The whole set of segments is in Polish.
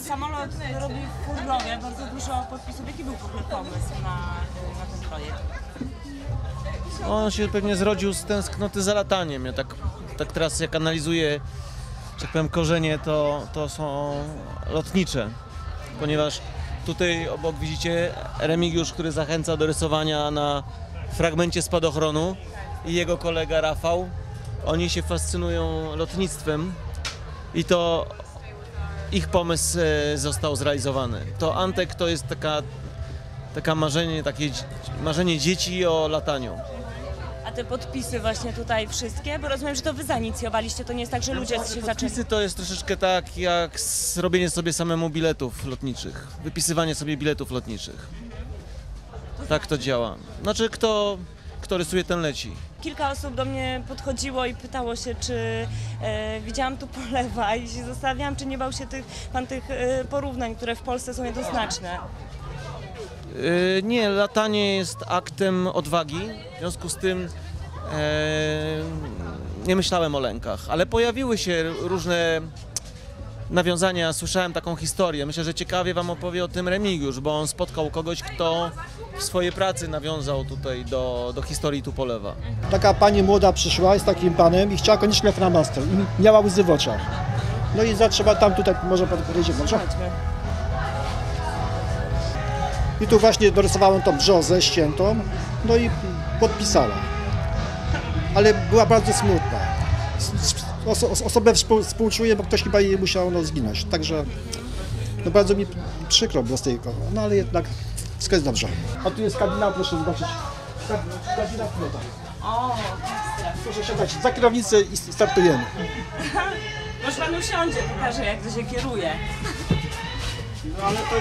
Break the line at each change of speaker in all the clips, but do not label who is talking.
samolot robi Furlowie bardzo dużo podpisów. Jaki był w ogóle pomysł na, na ten projekt?
On się pewnie zrodził z tęsknoty za lataniem. Ja tak, tak teraz jak analizuję, że tak powiem, korzenie, to, to są lotnicze. Ponieważ tutaj obok widzicie Remigiusz, który zachęca do rysowania na fragmencie spadochronu i jego kolega Rafał. Oni się fascynują lotnictwem i to ich pomysł e, został zrealizowany. To Antek to jest taka, taka marzenie, takie marzenie dzieci o lataniu.
A te podpisy właśnie tutaj wszystkie, bo rozumiem, że to wy zainicjowaliście, to nie jest tak, że ludzie się zaczęli...
Podpisy to jest troszeczkę tak jak zrobienie sobie samemu biletów lotniczych, wypisywanie sobie biletów lotniczych. Tak to działa. Znaczy kto, kto rysuje ten leci.
Kilka osób do mnie podchodziło i pytało się, czy e, widziałam tu polewa i się zastanawiałam, czy nie bał się tych, pan tych e, porównań, które w Polsce są jednoznaczne.
Yy, nie, latanie jest aktem odwagi, w związku z tym e, nie myślałem o lękach, ale pojawiły się różne nawiązania, słyszałem taką historię. Myślę, że ciekawie Wam opowie o tym Remigiusz, bo on spotkał kogoś, kto w swojej pracy nawiązał tutaj do, do historii Tupolewa.
Taka pani młoda przyszła z takim panem i chciała koniecznie flamaster i miała łzy w oczach. No i zatrzeba tam tutaj, może pan podejdzie, może? I tu właśnie dorysowałem tą brzozę ściętą, no i podpisała. Ale była bardzo smutna. Oso, os- osobę współ, współczuję, bo ktoś chyba jej musiał no, zginąć. Także no, bardzo mi przykro było z tej no ale jednak wszystko jest dobrze. A tu jest kabina, proszę zobaczyć. Kab- Kabina pilota.
O,
Proszę siadać za kierownicę i startujemy.
może pan usiądzie, pokaże jak to się kieruje.
No ale to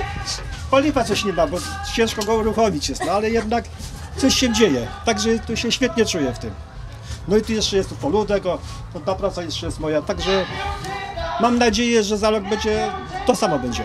paliwa coś nie ma, bo ciężko go uruchomić jest, no ale jednak coś się dzieje. Także tu się świetnie czuję w tym. No i tu jeszcze jest tu poludek, o, to ta praca jeszcze jest moja, także mam nadzieję, że za rok będzie to samo będzie.